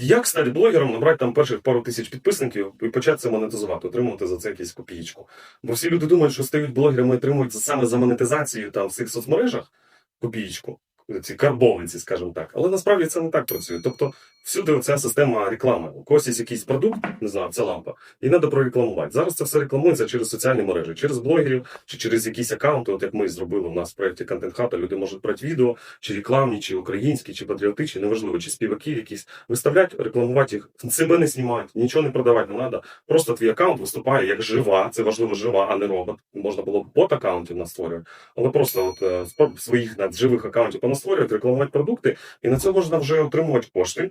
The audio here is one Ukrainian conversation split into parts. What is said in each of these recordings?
як стати блогером, набрати там перших пару тисяч підписників і почати це монетизувати, отримувати за це якусь копієчку. Бо всі люди думають, що стають блогерами і отримують саме за монетизацію там в цих соцмережах копієчку, ці карбовиці, скажімо так. Але насправді це не так працює. Тобто всюди оця система реклами. У когось якийсь продукт, не знаю, ця лампа, і треба прорекламувати. Зараз це все рекламується через соціальні мережі, через блогерів чи через якісь аккаунти, от як ми зробили у нас в проєкті Content Hub, люди можуть брати відео, чи рекламні, чи українські, чи патріотичні, неважливо, чи співаки якісь, виставляти, рекламувати їх, себе не знімати, нічого не продавати не треба. Просто твій аккаунт виступає як жива, це важливо жива, а не робот. Можна було б бот аккаунтів настворювати, але просто от е, своїх живих аккаунтів понастворювати, рекламувати продукти, і на це можна вже отримувати кошти.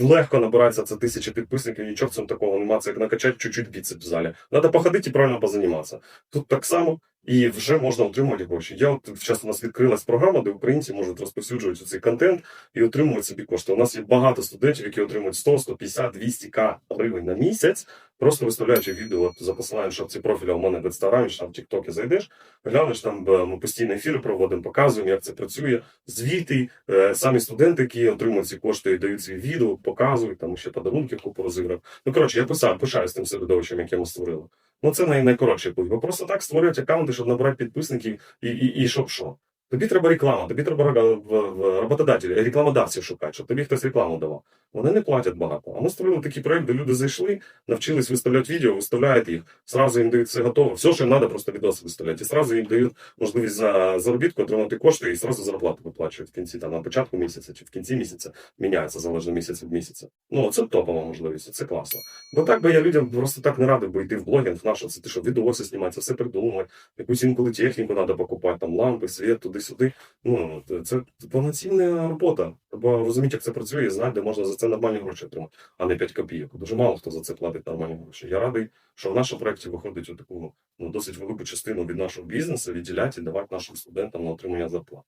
Легко набирається це тисяча підписників, нічого в цьому такого нема, це як накачати чуть-чуть біцеп в залі. Треба походити і правильно позаніматися. Тут так само і вже можна отримувати гроші. Я от зараз у нас відкрилась програма, де українці можуть розповсюджувати цей контент і отримувати собі кошти. У нас є багато студентів, які отримують 100, 150, 200 к гривень на місяць, просто виставляючи відео от, за посиланням, що ці профілі у мене в інстаграмі, там в Тіктокі зайдеш, глянеш там ми постійно ефіри проводимо, показуємо, як це працює. Звіти, е, самі студенти, які отримують ці кошти, дають свої відео, показують, там ще подарунки купу розіграв. Ну коротше, я писав, пишаюсь тим середовищем, яке ми створили. Ну це най- найкоротший путь. Бо просто так створюють аккаунти, щоб набрати підписників і, і, і щоб що. Тобі треба реклама, тобі треба в- в рекламодавців шукати, щоб тобі хтось рекламу давав. Вони не платять багато. А ми створили такий проект, де люди зайшли, навчились виставляти відео, виставляють їх, зразу їм дають все готово. Все, що їм треба, просто відоси виставляти. І зразу їм дають можливість за заробітку отримати кошти і зразу зарплату виплачують в кінці, там на початку місяця чи в кінці місяця міняється залежно місяць від місяця. Ну це топова можливість, це класно. Бо так би я людям просто так не радив би йти в блогінг, наш це ти що відоси знімати, це все придумувати, якусь інколи техніку треба покупати, там лампи, світ, туди-сюди. Ну це повноцінна робота. Треба розуміти, як це працює, і знати, де можна за це нормальні гроші отримати, а не 5 копійок. Дуже мало хто за це платить нормальні гроші. Я радий, що в нашому проєкті виходить таку ну, досить велику частину від нашого бізнесу відділяти і давати нашим студентам на отримання зарплат.